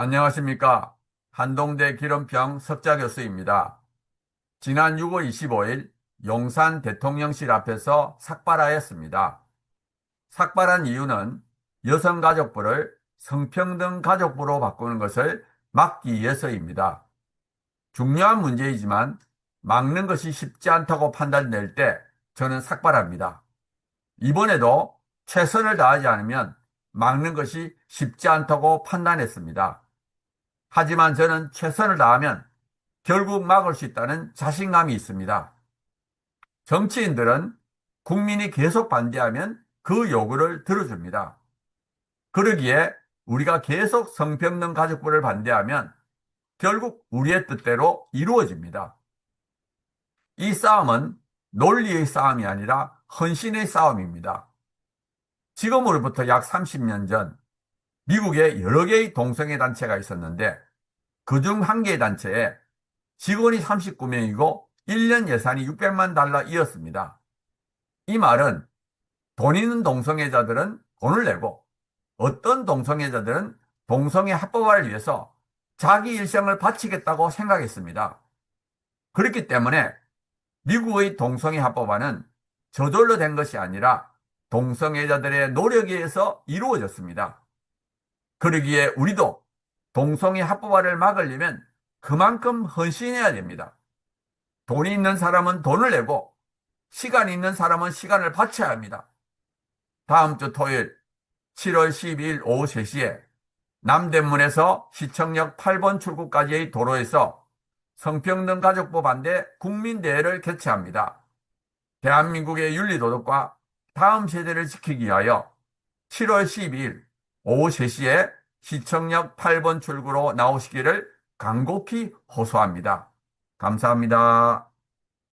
안녕하십니까. 한동대 기름평 석자 교수입니다. 지난 6월 25일 용산 대통령실 앞에서 삭발하였습니다. 삭발한 이유는 여성가족부를 성평등 가족부로 바꾸는 것을 막기 위해서입니다. 중요한 문제이지만 막는 것이 쉽지 않다고 판단될 때 저는 삭발합니다. 이번에도 최선을 다하지 않으면 막는 것이 쉽지 않다고 판단했습니다. 하지만 저는 최선을 다하면 결국 막을 수 있다는 자신감이 있습니다. 정치인들은 국민이 계속 반대하면 그 요구를 들어줍니다. 그러기에 우리가 계속 성평등 가족부를 반대하면 결국 우리의 뜻대로 이루어집니다. 이 싸움은 논리의 싸움이 아니라 헌신의 싸움입니다. 지금으로부터 약 30년 전 미국에 여러 개의 동성애 단체가 있었는데 그 중 한 개의 단체에 직원이 39명이고 1년 예산이 600만 달러이었습니다. 이 말은 돈 있는 동성애자들은 돈을 내고 어떤 동성애자들은 동성애 합법화를 위해서 자기 일생을 바치겠다고 생각했습니다. 그렇기 때문에 미국의 동성애 합법화는 저절로 된 것이 아니라 동성애자들의 노력에 의해서 이루어졌습니다. 그러기에 우리도 동성애 합법화를 막으려면 그만큼 헌신해야 됩니다. 돈이 있는 사람은 돈을 내고 시간이 있는 사람은 시간을 바쳐야 합니다. 다음 주 토요일 7월 12일 오후 3시에 남대문에서 시청역 8번 출구까지의 도로에서 성평등 가족부 반대 국민대회를 개최합니다. 대한민국의 윤리도덕과 다음 세대를 지키기 위하여 7월 12일 오후 3시에 시청역 8번 출구로 나오시기를 간곡히 호소합니다. 감사합니다.